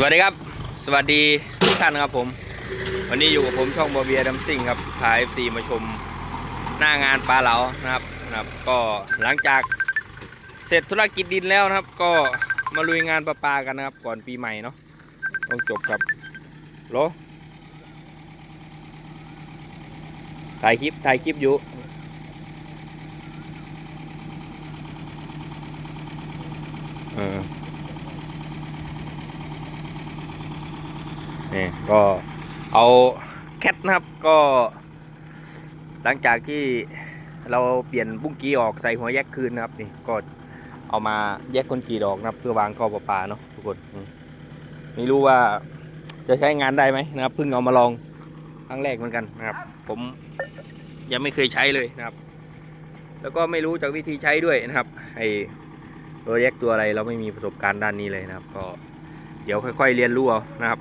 สวัสดีครับ สวัสดีทุกท่านครับผม วันนี้อยู่กับผมช่องบอเบียดัมซิงครับพาเอฟซีมาชมหน้างานปลาเหลานะครับนะครับ ก็หลังจากเสร็จธุรกิจดินแล้วนะครับ ก็มาลุยงานประปากันนะครับ ก่อนปีใหม่เนาะต้องจบครับโลถ่ายคลิปถ่ายคลิปอยู่เออ นี่ก็เอาแคทนะครับก็ หลังจากที่เราเปลี่ยนบุ้งกีออกใส่หัวแยกคืนนะครับนี่ก็เอามาแยกคนกีดออกนะครับ เพื่อวางท่อประปาเนาะทุกคนไม่รู้ว่าจะใช้งานได้ไหมนะครับเพิ่งเอามาลองครั้งแรกเหมือนกันนะครับ ผมยังไม่เคยใช้เลยนะครับ แล้วก็ไม่รู้จากวิธีใช้ด้วยนะครับไอตัวแยกตัวอะไรเราไม่มีประสบการณ์ด้านนี้เลยนะครับ ก็เดี๋ยวค่อย ๆ เรียนรู้เอานะครับ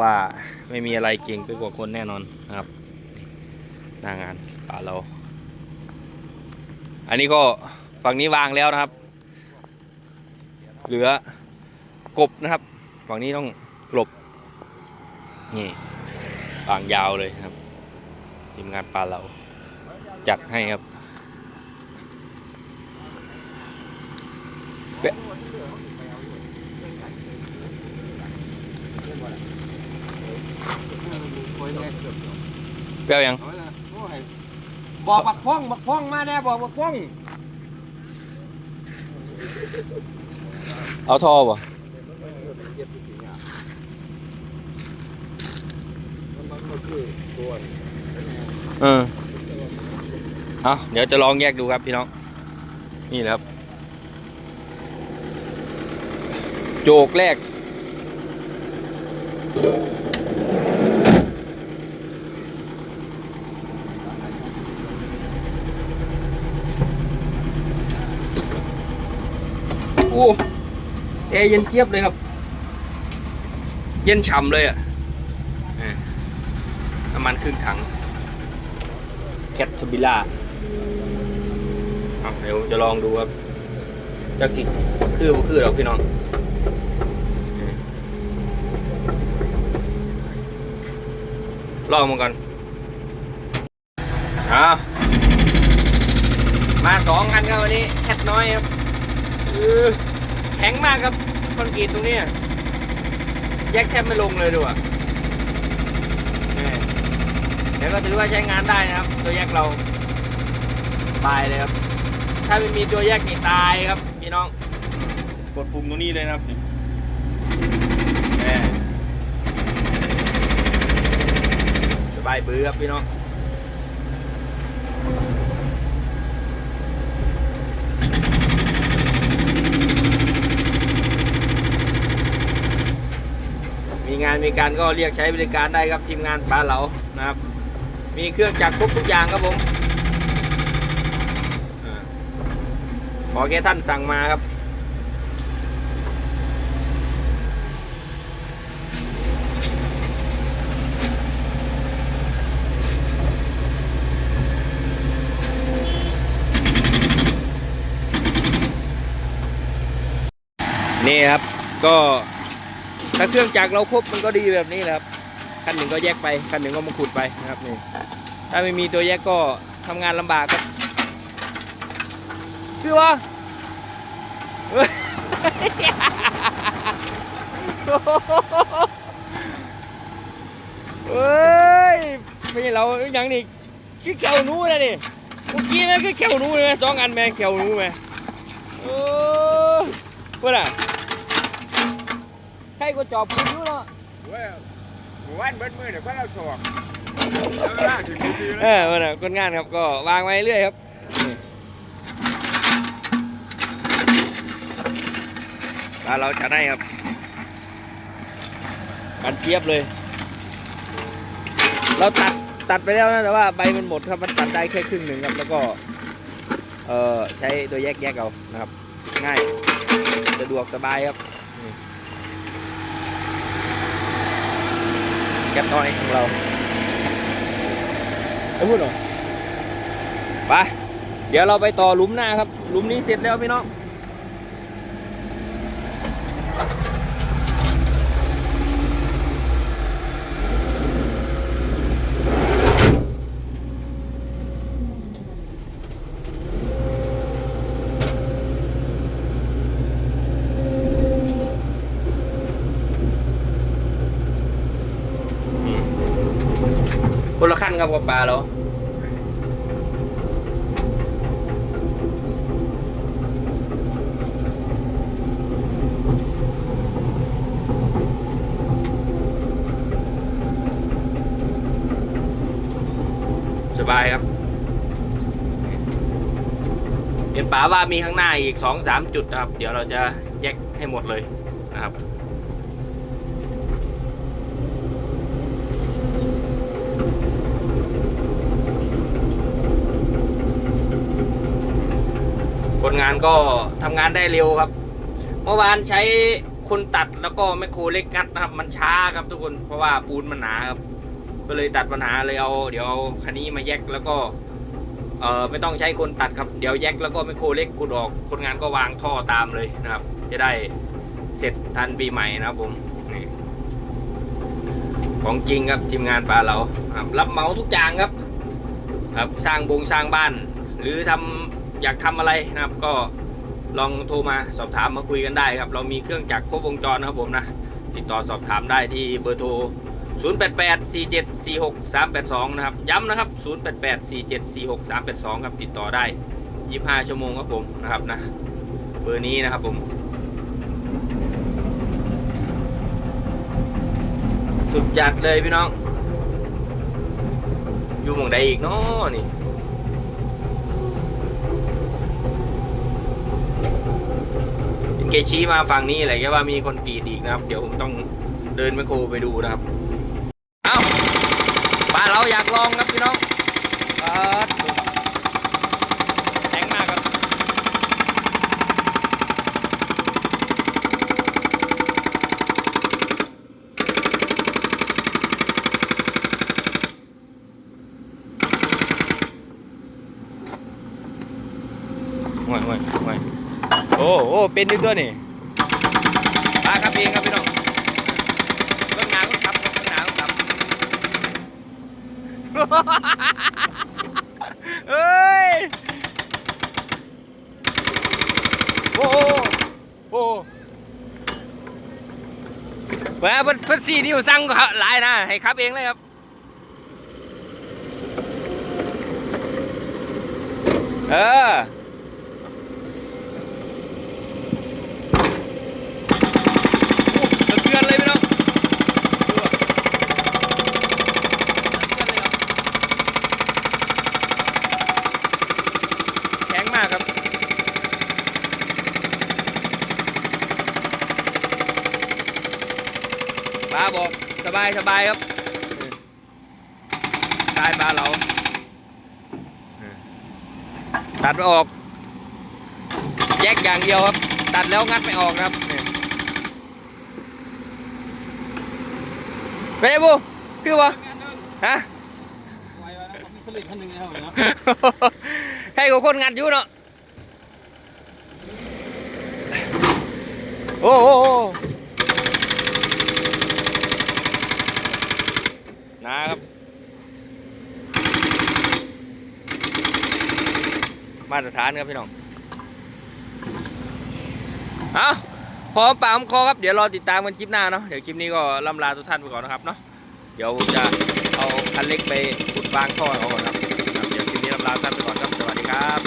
ว่าไม่มีอะไรเก่งไปกว่าคนแน่นอนนะครับหน้างานป่าเรา อันนี้ก็ฝั่งนี้วางแล้วนะครับ เหลือกบนะครับ ฝั่งนี้ต้องกลบนี่วางยาวเลยครับทีมงานป่าเราจัดให้ครับ เปรี้ยวยังบอกบักพ่องบักพ่องมาแน่บอกบักพ่องเอาท่อป่ะเออเอาเดี๋ยวจะลองแยกดูครับพี่น้อง นี่แหละครับ โจกแรก อ้แอร์เย็นเจี๊ยบเลยครับ เย็นฉ่ำเลยอะอะน้ำมันครึ่งถังแคทบิล่าเดี๋ยวจะลองดูครับจักสิ คือบ่คือหรอกพี่น้องอะลองมันก่อนอ้าวมาสองคันครับวันนี้แคทน้อยครับ คือแข็งมากครับคอนกรีตตรงเนี้ยแยกแทบไม่ลงเลยดูอะนี่แต่ก็ถือว่าใช้งานได้นะครับ ตัวแยกเราตายเลยครับ ถ้าไม่มีตัวแยกนี่ตายครับพี่น้อง กดปุ่มตรงนี้เลยนะครับนี่สบายบือครับพี่น้อง มีการก็เรียกใช้บริการได้ครับทีมงานปลาเหลานะครับ มีเครื่องจักรครบทุกอย่างครับผมอขอแค่ท่านสั่งมาครับนี่ครับก็ ถ้าเครื่องจักรเราครบมันก็ดีแบบนี้แหละครับคันหนึ่งก็แยกไปคันหนึ่งก็มาขุดไปนะครับนี่ถ้าไม่มีตัวแยกก็ทำงานลำบากครับคือว่าเฮ้ยเฮ้ยไม่เราอย่างนี้คือแขวนู้นะนี่เมื่อกี้แม่งคือแขวนูเลยไหมสองอันแม่งแขวนูไหมโอ้เพื่อนอะ ใครก็จอบคุณอยู่เนาะเว้ยหมู่บ้านเบิดมือเดี๋ยวก็เราสอกแล้วเวลาถึงดีๆเอแล้วอมันอะคนงานครับก็วางไว้เรื่อยครับนี่มาเราจะได้ครับกันเจี๊ยบเลย เราตัดตัดไปแล้วนะแต่ว่าใบมันหมดครับมันตัดได้แค่ครึ่งหนึ่งครับ แล้วก็เออใช้ตัวแยกแยกเอานะครับ ง่ายสะดวกสบายครับ แก๊ปน้อยของเราไอ้พูดเหรอไปเดี๋ยวเราไปต่อหลุมหน้าครับหลุมนี้เสร็จแล้วพี่น้อง ครับกับปลาเราสบายครับ เห็นป๋าว่ามีข้างหน้าอีกสองสามจุดนะครับ เดี๋ยวเราจะแยกให้หมดเลยนะครับ คนงานก็ทำงานได้เร็วครับ เมื่อวานใช้คนตัดแล้วก็แมคโครเล็กงัดนะครับ มันช้าครับทุกคนเพราะว่าปูนมันหนาครับ ก็เลยตัดปัญหาเลยเอาเดี๋ยวเอาคันนี้มาแยกแล้วก็เออไม่ต้องใช้คนตัดครับเดี๋ยวแยกแล้วก็ไมคโครเล็กขุดออก คนงานก็วางท่อตามเลยนะครับ จะได้เสร็จทันปีใหม่นะครับผมนี่ของจริงครับทีมงานปลาเราครับรับเหมาทุกอย่างครับ ครับสร้างบงสร้างบ้าน หรือทำ อยากทำอะไรนะครับ ก็ลองโทรมาสอบถามมาคุยกันได้ครับ เรามีเครื่องจักรครบวงจรนะครับผมนะ ติดต่อสอบถามได้ที่เบอร์โทร 0884746382 นะครับ ย้ำนะครับ 0884746382 ครับ ติดต่อได้ 25 ชั่วโมงครับผมนะครับนะ เบอร์นี้นะครับผม สุดจัดเลยพี่น้อง อยู่หมองใดอีกเนาะนี่ กชี้มาฝั่งนี้อะไรแค่ว่ามีคนกรีดอีกนะครับ เดี๋ยวผมต้องเดินไมโครไปดูนะครับ เอ้าปลาเราอยากลองครับพี่น้องปลาแข็งมากครับห่วยห่วยห่วย โอ้โอ้เป็นอยู่ตัวนี่ปลาครับเองครับพี่น้องต้นหนาก็ขับต้นหนาก็ขับเฮ้ยโอ้โหโอ้แหมเพิ่นเพิ่นสี่นิ้วสั่งก็หลายนะให้ขับเองเลยครับเออ สะเทือนเลยพี่น้องดูอะสะเทือนเลยครับแข็งมากครับ ปลาบอกส บายครับกายปลาเราตัดไม่ออก แยกอย่างเดียวครับ ตัดแล้วงัดไม่ออกครับเป็นไงบูคือวะฮะไว้ไว้นะผมมีสลิงคันหนึ่งแล้วเนาครกับคนงัดอยู่เนาะโอ้โห นะครับ มาตรฐานครับพี่น้องเอาพร้อมปากคอครับ เดี๋ยวรอติดตามกันคลิปหน้าเนาะเดี๋ยวคลิปนี้ก็ล่ำลาทุกท่านไปก่อนนะครับเนาะเดี๋ยวจะเอาคันเล็กไปขุดบางท่อเอาก่อนครับเดี๋ยวคลิปนี้ล่ำลาท่านไปก่อนครับสวัสดีครับ